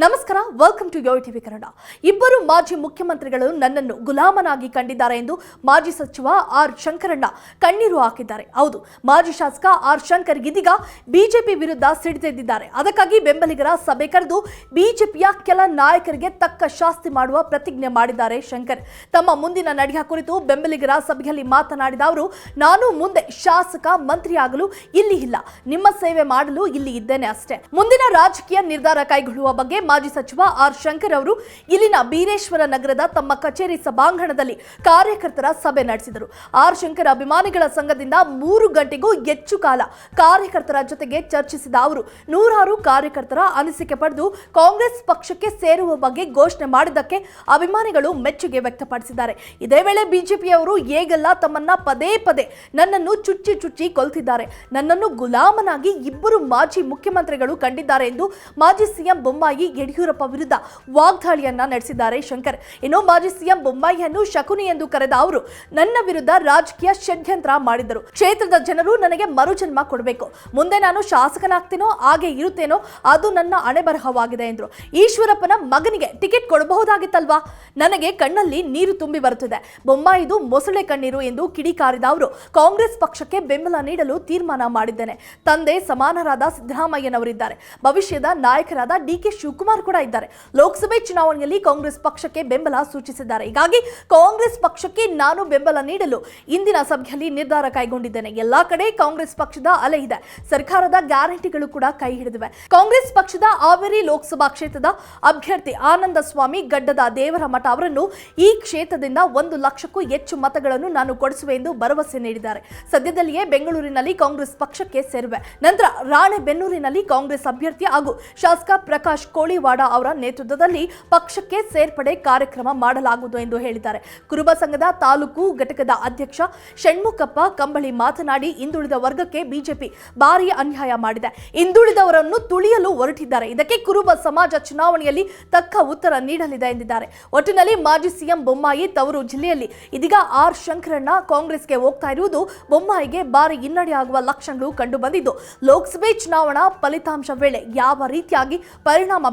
ನಮಸ್ಕಾರ welcome to yo TV Kannada. ಇಬ್ಬರು ಮಾಜಿ ಮುಖ್ಯಮಂತ್ರಿಗಳು ನನ್ನನ್ನು ಗುಲಾಮನಾಗಿ ಕಂಡಿದ್ದಾರೆ ಎಂದು ಮಾಜಿ ಸಚಿವ ಆರ್ ಶಂಕರಣ್ಣ ಕಣ್ಣೀರು ಹಾಕಿದ್ದಾರೆ. ಹೌದು, ಮಾಜಿ ಶಾಸಕ ಆರ್ ಶಂಕರ್ ಇದೀಗ ಬಿಜೆಪಿ ವಿರುದ್ಧ ಸಿಡಿದೆದ್ದಿದ್ದಾರೆ. ಅದಕ್ಕಾಗಿ ಬೆಂಬಲಿಗರ ಸಭೆ ಕರೆದು ಬಿಜೆಪಿಯ ಕೆಲ ನಾಯಕರಿಗೆ ತಕ್ಕ ಶಾಸ್ತಿ ಮಾಡುವ ಪ್ರತಿಜ್ಞೆ ಮಾಡಿದ್ದಾರೆ ಶಂಕರ್. ತಮ್ಮ ಮುಂದಿನ ನಡೆಯ ಕುರಿತು ಬೆಂಬಲಿಗರ ಸಭೆಯಲ್ಲಿ ಮಾತನಾಡಿದ ಅವರು, ನಾನು ಮುಂದೆ ಶಾಸಕ, ಮಂತ್ರಿಯಾಗಲು ಇಲ್ಲಿ ಇಲ್ಲ. ನಿಮ್ಮ ಸೇವೆ ಮಾಡಲು ಇಲ್ಲಿ ಇದ್ದೇನೆ ಅಷ್ಟೇ. ಮುಂದಿನ ರಾಜಕೀಯ ನಿರ್ಧಾರ ಕೈಗೊಳ್ಳುವ ಬಗ್ಗೆ ಮಾಜಿ ಸಚಿವ ಆರ್ ಶಂಕರ್ ಅವರು ಇಲ್ಲಿನ ಬೀರೇಶ್ವರ ನಗರದ ತಮ್ಮ ಕಚೇರಿ ಸಭಾಂಗಣದಲ್ಲಿ ಕಾರ್ಯಕರ್ತರ ಸಭೆ ನಡೆಸಿದರು. ಆರ್ ಶಂಕರ್ ಅಭಿಮಾನಿಗಳ ಸಂಘದಿಂದ ಮೂರು ಗಂಟೆಗೂ ಹೆಚ್ಚು ಕಾಲ ಕಾರ್ಯಕರ್ತರ ಜೊತೆಗೆ ಚರ್ಚಿಸಿದ ಅವರು, ನೂರಾರು ಕಾರ್ಯಕರ್ತರ ಅನಿಸಿಕೆ ಪಡೆದು ಕಾಂಗ್ರೆಸ್ ಪಕ್ಷಕ್ಕೆ ಸೇರುವ ಬಗ್ಗೆ ಘೋಷಣೆ ಮಾಡಿದ್ದಕ್ಕೆ ಅಭಿಮಾನಿಗಳು ಮೆಚ್ಚುಗೆ ವ್ಯಕ್ತಪಡಿಸಿದ್ದಾರೆ. ಇದೇ ವೇಳೆ ಬಿಜೆಪಿಯವರು ಹೇಗೆಲ್ಲ ತಮ್ಮನ್ನ ಪದೇ ಪದೇ ನನ್ನನ್ನು ಚುಚ್ಚಿ ಚುಚ್ಚಿ ಕೊಲ್ತಿದ್ದಾರೆ, ನನ್ನನ್ನು ಗುಲಾಮನಾಗಿ ಇಬ್ಬರು ಮಾಜಿ ಮುಖ್ಯಮಂತ್ರಿಗಳು ಕಂಡಿದ್ದಾರೆ ಎಂದು ಮಾಜಿ ಸಿಎಂ ಬೊಮ್ಮಾಯಿ ಯಡಿಯೂರಪ್ಪ ವಿರುದ್ಧ ವಾಗ್ದಾಳಿಯನ್ನ ನಡೆಸಿದ್ದಾರೆ ಶಂಕರ್. ಇನ್ನು ಮಾಜಿ ಸಿಎಂ ಬೊಮ್ಮಾಯಿಯನ್ನು ಶಕುನಿ ಎಂದು ಕರೆದ ಅವರು, ನನ್ನ ವಿರುದ್ಧ ರಾಜಕೀಯ ಷಡ್ಯಂತ್ರ ಮಾಡಿದರು. ಕ್ಷೇತ್ರದ ಜನರು ನನಗೆ ಮರುಜನ್ಮ ಕೊಡಬೇಕು. ಮುಂದೆ ನಾನು ಶಾಸಕನಾಗ್ತೀನೋ, ಹಾಗೆ ಇರುತ್ತೇನೋ, ಅದು ನನ್ನ ಅಣೆಬರಹವಾಗಿದೆ ಎಂದರು. ಈಶ್ವರಪ್ಪನ ಮಗನಿಗೆ ಟಿಕೆಟ್ ಕೊಡಬಹುದಾಗಿತ್ತಲ್ವಾ? ನನಗೆ ಕಣ್ಣಲ್ಲಿ ನೀರು ತುಂಬಿ ಬರುತ್ತಿದೆ. ಬೊಮ್ಮಾಯಿದು ಮೊಸಳೆ ಕಣ್ಣೀರು ಎಂದು ಕಿಡಿಕಾರಿದ ಅವರು, ಕಾಂಗ್ರೆಸ್ ಪಕ್ಷಕ್ಕೆ ಬೆಂಬಲ ನೀಡಲು ತೀರ್ಮಾನ ಮಾಡಿದ್ದೇನೆ. ತಂದೆ ಸಮಾನರಾದ ಸಿದ್ದರಾಮಯ್ಯನವರಿದ್ದಾರೆ. ಭವಿಷ್ಯದ ನಾಯಕರಾದ ಡಿ ಕೆ ಶಿವಕುಮಾರ್ ಕೂಡ ಇದ್ದಾರೆ. ಲೋಕಸಭೆ ಚುನಾವಣೆಯಲ್ಲಿ ಕಾಂಗ್ರೆಸ್ ಪಕ್ಷಕ್ಕೆ ಬೆಂಬಲ ಸೂಚಿಸಿದ್ದಾರೆ. ಹೀಗಾಗಿ ಕಾಂಗ್ರೆಸ್ ಪಕ್ಷಕ್ಕೆ ನಾನು ಬೆಂಬಲ ನೀಡಲು ಇಂದಿನ ಸಭೆಯಲ್ಲಿ ನಿರ್ಧಾರ ಕೈಗೊಂಡಿದ್ದೇನೆ. ಎಲ್ಲಾ ಕಡೆ ಕಾಂಗ್ರೆಸ್ ಪಕ್ಷದ ಅಲೆ ಇದೆ. ಸರ್ಕಾರದ ಗ್ಯಾರಂಟಿಗಳು ಕೂಡ ಕೈ ಹಿಡಿದಿವೆ. ಕಾಂಗ್ರೆಸ್ ಪಕ್ಷದ ಹಾವೇರಿ ಲೋಕಸಭಾ ಕ್ಷೇತ್ರದ ಅಭ್ಯರ್ಥಿ ಆನಂದ ಸ್ವಾಮಿ ಗಡ್ಡದ ದೇವರ ಮಠ ಅವರನ್ನು ಈ ಕ್ಷೇತ್ರದಿಂದ ಒಂದು ಲಕ್ಷಕ್ಕೂ ಹೆಚ್ಚು ಮತಗಳನ್ನು ನಾನು ಕೊಡಿಸುವೆ ಎಂದು ಭರವಸೆ ನೀಡಿದ್ದಾರೆ. ಸದ್ಯದಲ್ಲಿಯೇ ಬೆಂಗಳೂರಿನಲ್ಲಿ ಕಾಂಗ್ರೆಸ್ ಪಕ್ಷಕ್ಕೆ ಸೇರುವೆ. ನಂತರ ರಾಣೆಬೆನ್ನೂರಿನಲ್ಲಿ ಕಾಂಗ್ರೆಸ್ ಅಭ್ಯರ್ಥಿ ಹಾಗೂ ಶಾಸಕ ಪ್ರಕಾಶ್ ಕೋಳಿವಾಡ ಅವರ ನೇತೃತ್ವದಲ್ಲಿ ಪಕ್ಷಕ್ಕೆ ಸೇರ್ಪಡೆ ಕಾರ್ಯಕ್ರಮ ಮಾಡಲಾಗುವುದು ಎಂದು ಹೇಳಿದ್ದಾರೆ. ಕುರುಬ ಸಂಘದ ತಾಲೂಕು ಘಟಕದ ಅಧ್ಯಕ್ಷ ಷಣ್ಮುಖಪ್ಪ ಕಂಬಳಿ ಮಾತನಾಡಿ, ಹಿಂದುಳಿದ ವರ್ಗಕ್ಕೆ ಬಿಜೆಪಿ ಭಾರಿ ಅನ್ಯಾಯ ಮಾಡಿದೆ. ಹಿಂದುಳಿದವರನ್ನು ತುಳಿಯಲು ಹೊರಟಿದ್ದಾರೆ. ಇದಕ್ಕೆ ಕುರುಬ ಸಮಾಜ ಚುನಾವಣೆಯಲ್ಲಿ ತಕ್ಕ ಉತ್ತರ ನೀಡಲಿದೆ ಎಂದಿದ್ದಾರೆ. ಒಟ್ಟಿನಲ್ಲಿ ಮಾಜಿ ಸಿಎಂ ಬೊಮ್ಮಾಯಿ ತವರು ಜಿಲ್ಲೆಯಲ್ಲಿ ಇದೀಗ ಆರ್ ಶಂಕರಣ್ಣ ಕಾಂಗ್ರೆಸ್ಗೆ ಹೋಗ್ತಾ ಇರುವುದು ಬೊಮ್ಮಾಯಿಗೆ ಭಾರಿ ಹಿನ್ನಡೆಯಾಗುವ ಲಕ್ಷಣಗಳು ಕಂಡುಬಂದಿದ್ದು, ಲೋಕಸಭೆ ಚುನಾವಣಾ ಫಲಿತಾಂಶ ವೇಳೆ ಯಾವ ರೀತಿಯಾಗಿ ಪರಿಣಾಮ